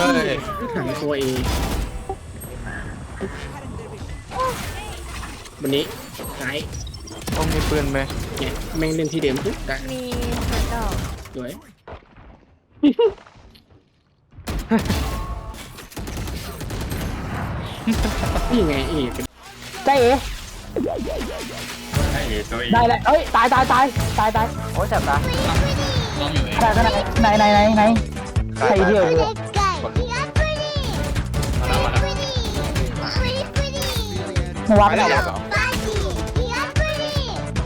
ถังตัวเอวันนี้ไกด์ต้องมีปืนไหมเนี่ยแม่งเล่นที่เดิมปุ๊บได้มีเหมือนดอกสวยนี่ไงเอเป็นใจเอ๋ไอ้ตัวเองได้แล้วเอ้ยตายตายตายตายตายโอ้ยแสบตาลองอยู่เองขนาดขนไหนไหนไหนไหนใครเดียว มึงวางไม่ไม่ได้ได้เหรอ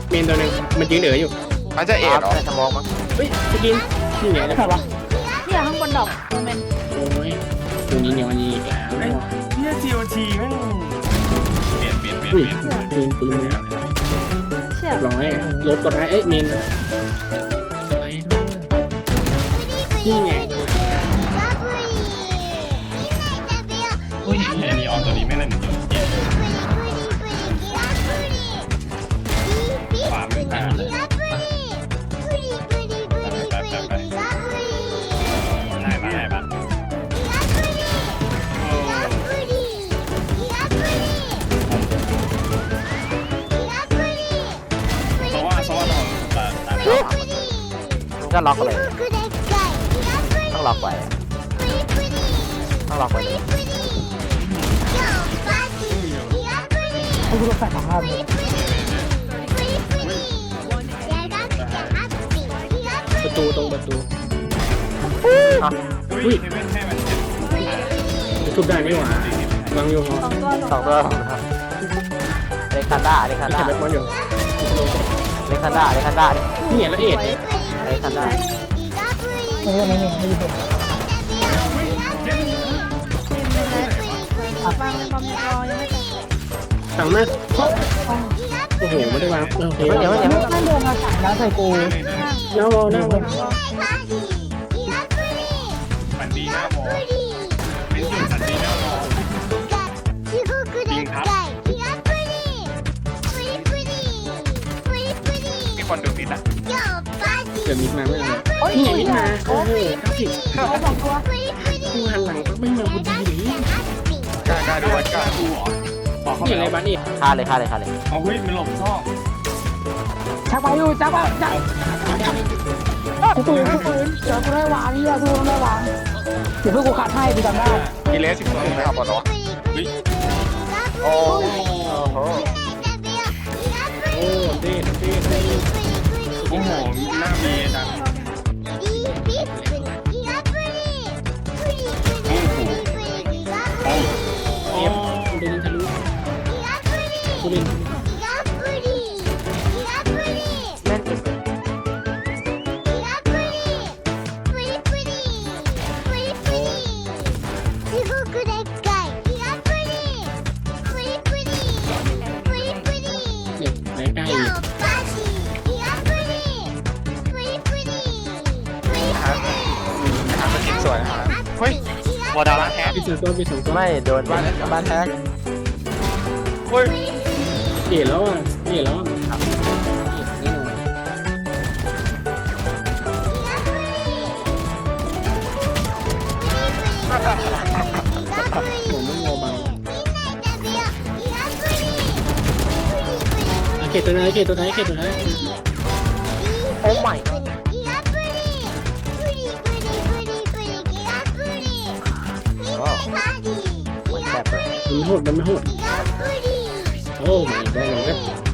เมนตัวหนึ่งมันยืนเอ๋ออยู่อาจจะเอ็ดเหรอสมองมั้งเฮ้ยสกินนี่ไงใครวะเนี่ยข้างบนดอกมันเป็นโอ้ยตัวนี้เนี่ยมันยิงอีกแล้วเนี่ยทีโอทีแม่งเปลี่ยนเปลี่ยนเปลี่ยนอุ้ยเปลี่ยนปืนปืนเชือกร้อยลบกดได้เอ้ยเมนนี่ไงอุ้ยไอ้นีออนตัวนี้ไม่เล่น ก็ล็อกเลย ต้องล็อกไว้ต้องล็อกไว้เลยให้กูใส่สองภาพเลยประตูตรงประตูอุ้ยเฮเว่นให้มันทุบได้ไม่หวาวางอยู่หอสองตัวสองตัวเลคันด้าเลคันแค่ด้าแบบมันอยู่เลคันด้าเลคันด้านี่ไงละเอียด เลคันด้าไม่ไม่ไม่ไม่ไม่บางบอมรอยังไม่ตายสั่งมาโอ้โหไม่ได้วางโอเคเดี๋ยวเดี๋ยวนั่งเดินมาสายแล้วใส่กูน้าวอน้าวอฝันดีน้ามอเป็นจุดฝันดีน้ามอมีคนดูฟิตอะ เดี๋ยวมิดมาไม่เลยโอ้ยนี่ไงมิดมาโอ้โหครับผิดเอาสองตัวกูหันหลังก็ไม่มาพอดีเลยกล้ากล้าดูวัดกล้าดูเหรอบอกเขานี่ไปไงแล้วบ้านนี่ฆ่าเลยฆ่าเลยฆ่าเลยเอาเฮ้ยมันหลบซอกชักไปอยู่ชักไปชักกูปืนกูปืนเดี๋ยวกูได้วางนี่กูได้วางเดี๋ยวเพื่อกูขัดให้กูจำได้กิเลสสิบสองนะครับบอลโอ้โห อ้โหหน้าเมย์จังโอ้โหโอ้โหเอฟกูเดินทะลุกูเดินเเฮ้ยวอดามาแทนพี่สองตัวพี่สองตัวไม่โดนบ้านบ้านแท็กเฮ้ยเอ๋แล้วอะเอ๋แล้วนี่หน่อยผมไม่โมบังโอเคตัวไหนโอเคตัวไหนโอเคตัวไหนโอ้ไม่ มันไม่โหดมันไม่โหดโอ้ไม่ได้เลยครับ